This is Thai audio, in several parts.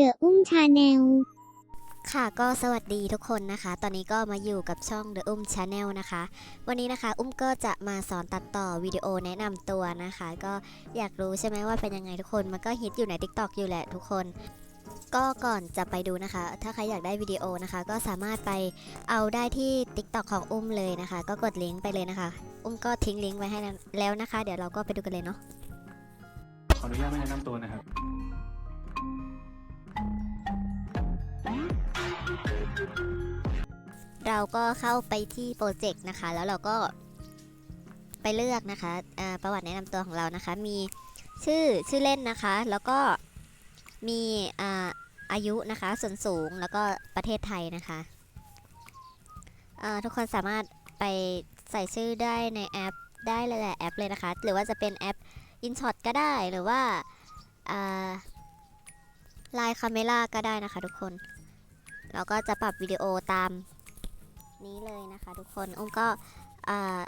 เดอะอุ้มชาแนลค่ะก็สวัสดีทุกคนนะคะ ตอนนี้ก็มาอยู่กับช่อง The Um Channel นะคะ วันนี้นะคะ อุ้มก็จะมาสอนตัดต่อวิดีโอแนะนำตัวนะคะ ก็อยากรู้ใช่ไหมว่าเป็นยังไงทุกคน มันก็ฮิตอยู่ใน TikTok อยู่แหละทุกคน ก็ก่อนจะไปดูนะคะ ถ้าใครอยากได้วิดีโอนะคะ ก็สามารถไปเอาได้ที่ TikTok ของอุ้มเลยนะคะ ก็กดลิงก์ไปเลยนะคะ อุ้มก็ทิ้งลิงก์ไว้ให้แล้วนะคะ เดี๋ยวเราก็ไปดูกันเลยเนาะขออนุญาตไม่แนะนำตัวนะครับ เราก็เข้าไปที่โปรเจกต์นะคะ แล้วเราก็ไปเลือกนะคะประวัติแนะนำตัวของเรานะคะ มีชื่อชื่อเล่นนะคะ แล้วก็มีอาอายุนะคะ ส่วนสูงแล้วก็ประเทศไทยนะคะทุกคนสามารถไปใส่ชื่อได้ในแอปได้เลยแหละแอปเลยนะคะ หรือว่าจะเป็นแอป InShot ก็ได้หรือว่าไลน์คาเมล่าก็ได้นะคะทุกคน เราก็จะปรับวิดีโอตามนี้เลยนะคะทุกคนอุ้มก็อ่า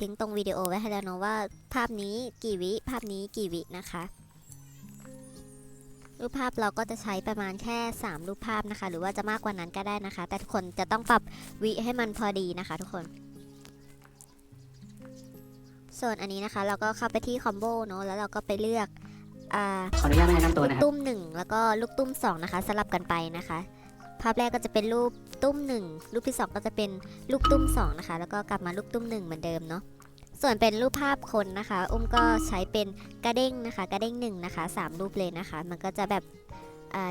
ทิ้งตรงวิดีโอไว้ให้แล้วเนาะว่าภาพนี้กี่วิ ภาพนี้กี่วินะคะรูปภาพเราก็จะใช้ประมาณแค่ 3 รูปภาพนะคะ หรือว่าจะมากกว่านั้นก็ได้นะคะ แต่ทุกคนจะต้องปรับวิให้มันพอดีนะคะ ทุกคน ส่วนอันนี้นะคะ เราก็เข้าไปที่คอมโบเนาะแล้วเราก็ไปเลือกอ่าขออนุญาตไม่แนะนำตัวลูกนะครับตุ้มหนึ่งแล้วก็ลูกตุ้มสองนะคะสลับกันไปนะคะ ภาพแรกก็จะเป็นรูปตุ้มหนึ่งรูปที่สองก็จะเป็นลูกตุ้มสองนะคะ แล้วก็กลับมาลูกตุ้มหนึ่งเหมือนเดิมเนาะส่วนเป็นรูปภาพคนนะคะ อุ้มก็ใช้เป็นกระเด้งนะคะ กระเด้งหนึ่งนะคะสามรูปเลยนะคะ มันก็จะแบบ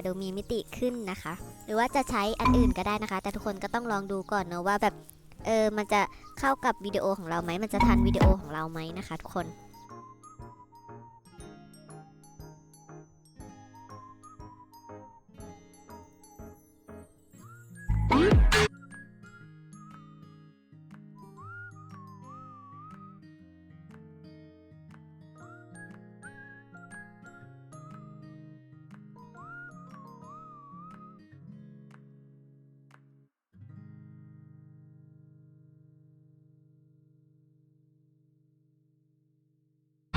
ดูมีมิติขึ้นนะคะ หรือว่าจะใช้อันอื่นก็ได้นะคะ แต่ทุกคนก็ต้องลองดูก่อนเนอะว่าแบบเออมันจะเข้ากับวิดีโอของเราไหมมันจะทันวิดีโอของเราไหมนะคะ ทุกคน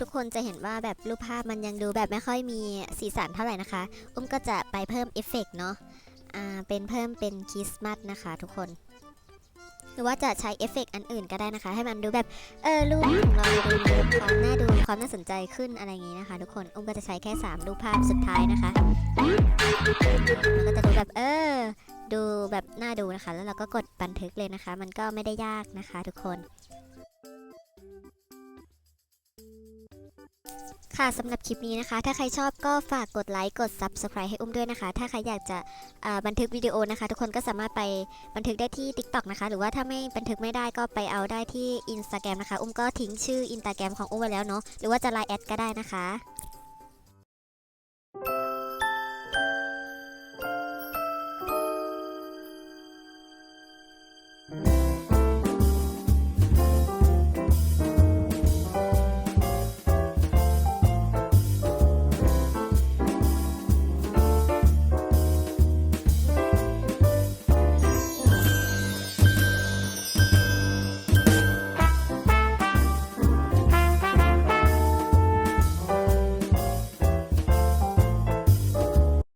ทุกคนจะเห็นว่าแบบรูปภาพมันยังดูแบบไม่ค่อยมีสีสันเท่าไหร่นะคะ อุ้มก็จะไปเพิ่มเอฟเฟกต์เนาะเป็นเพิ่มเป็นคริสต์มาสนะคะทุกคน หรือว่าจะใช้เอฟเฟกต์อันอื่นก็ได้นะคะ ให้มันดูแบบเออรูปของเราดูมีความน่าดูความน่าสนใจขึ้นอะไรอย่างนี้นะคะ ทุกคนอุ้มก็จะใช้แค่ 3 รูปภาพสุดท้ายนะคะมันก็จะดูแบบเออดูแบบน่าดูนะคะ แล้วเราก็กดบันทึกเลยนะคะ มันก็ไม่ได้ยากนะคะ ทุกคน ค่ะสำหรับคลิปนี้นะคะ ถ้าใครชอบก็ฝากกดไลค์กด Subscribe ให้อุ้มด้วยนะคะ ถ้าใครอยากจะบันทึกวิดีโอนะคะ ทุกคนก็สามารถไปบันทึกได้ที่ TikTok นะคะ หรือว่าถ้าไม่บันทึกไม่ได้ก็ไปเอาได้ที่ Instagram นะคะ อุ้มก็ทิ้งชื่อ Instagram ของอุ้มไว้แล้วเนาะหรือว่าจะไลน์แอดก็ได้นะคะ